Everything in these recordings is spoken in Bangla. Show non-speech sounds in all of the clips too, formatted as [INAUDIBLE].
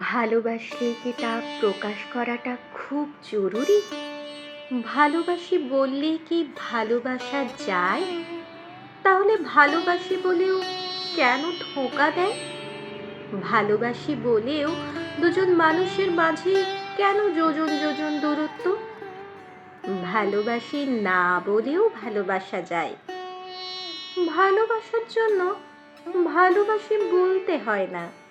ভালোবাসলে কি তা প্রকাশ করাটা খুব জরুরি? ভালোবাসি বললে কি ভালোবাসা যায়? তাহলে ভালোবাসি বলেও কেন ঠোকা দেয়? ভালোবাসি বলেও দুজন মানুষের মাঝে কেন যোজন যোজন দূরত্ব? ভালোবাসি না বলেও ভালোবাসা যায়। ভালোবাসার জন্য ভালোবাসি বলতে হয় না।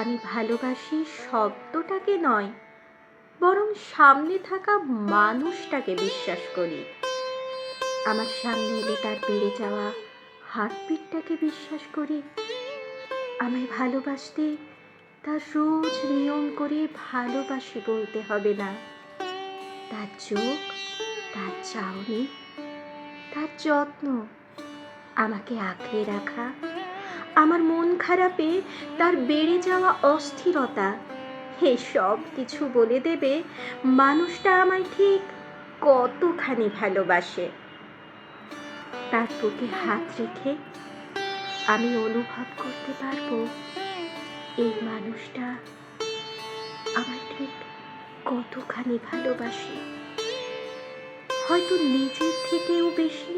আমি ভালোবাসি শব্দটাকে নয়, বরং সামনে থাকা মানুষটাকে বিশ্বাস করি। আমার সামনে এলে তার বেড়ে যাওয়া হার্টবিটটাকে বিশ্বাস করি। আমায় ভালোবাসতে তার রোজ নিয়ম করে ভালোবাসি বলতে হবে না। তার চোখ, তার চাউনি, তার যত্ন, আমাকে আঁকড়ে রাখা আমার মন খারাপে তার বেড়ে যাওয়া অস্থিরতা। হে, সব কিছু বলে দেবে মানুষটা আমায় ঠিক কতখানি ভালোবাসে। তার বুকে হাত রেখে আমি অনুভব করতে পারব, এই মানুষটা আমায় ঠিক কতখানি ভালোবাসে। হয়তো নিজের থেকেও বেশি,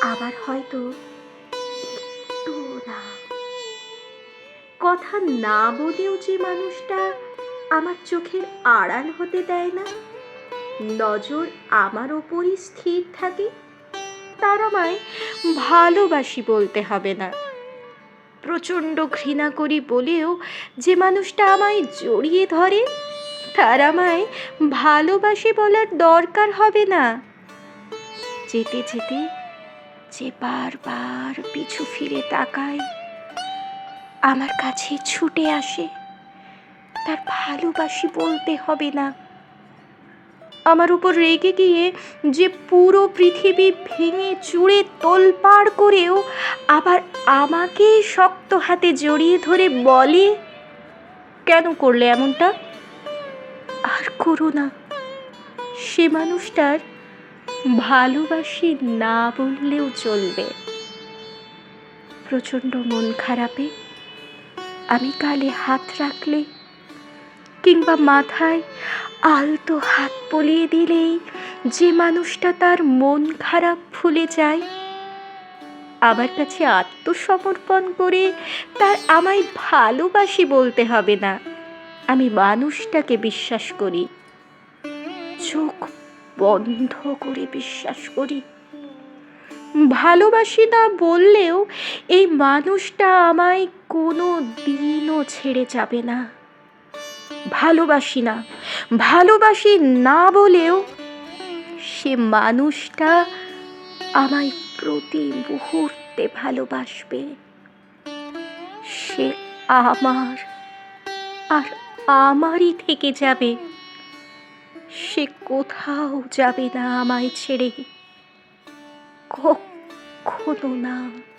আবার হয়তো কথা না বলেও যে মানুষটা আমার চোখের আড়াল হতে দেয় না, নজর আমার ওপরই স্থির থাকে, তার আমায় ভালোবাসি বলতে হবে না। প্রচণ্ড ঘৃণা করি বলেও যে মানুষটা আমায় জড়িয়ে ধরে, তার আমায় ভালোবাসি বলার দরকার হবে না। যেতে যেতে যে বারবার পিছু ফিরে তাকায় আমার কাছে ছুটে আসে। তার ভালোবাসি বলতে হবে না। আমার উপর রেগে গিয়ে যে পুরো পৃথিবী ভেঙে চুড়ে তোলপাড় করেও আবার আমাকে শক্ত হাতে জড়িয়ে ধরে বলে, কেন করলে এমনটা? আর করো না। সে মানুষটার ভালোবাসি না বললেও চলবে। প্রচণ্ড মন খারাপে আমি গালে হাত রাখলে কিংবা মাথায় আলতো হাত পলিয়ে দিলেই যে মানুষটা তার মন খারাপ ভুলে যায়, আমার কাছে আত্মসমর্পণ করে তার আমায় ভালোবাসি বলতে হবে না। আমি মানুষটাকে বিশ্বাস করি, চোখ বন্ধ করে বিশ্বাস করি। ভালোবাসি না বললেও এই মানুষটা আমায় কোনো দিনও ছেড়ে যাবে না। ভালোবাসি না ভালোবাসি না বলেও সে মানুষটা আমায় প্রতি মুহূর্তে ভালোবাসবে। সে আমার আর আমারই থেকে যাবে। সে কোথাও যাবে না আমায় ছেড়ে। কখনো না [LAUGHS]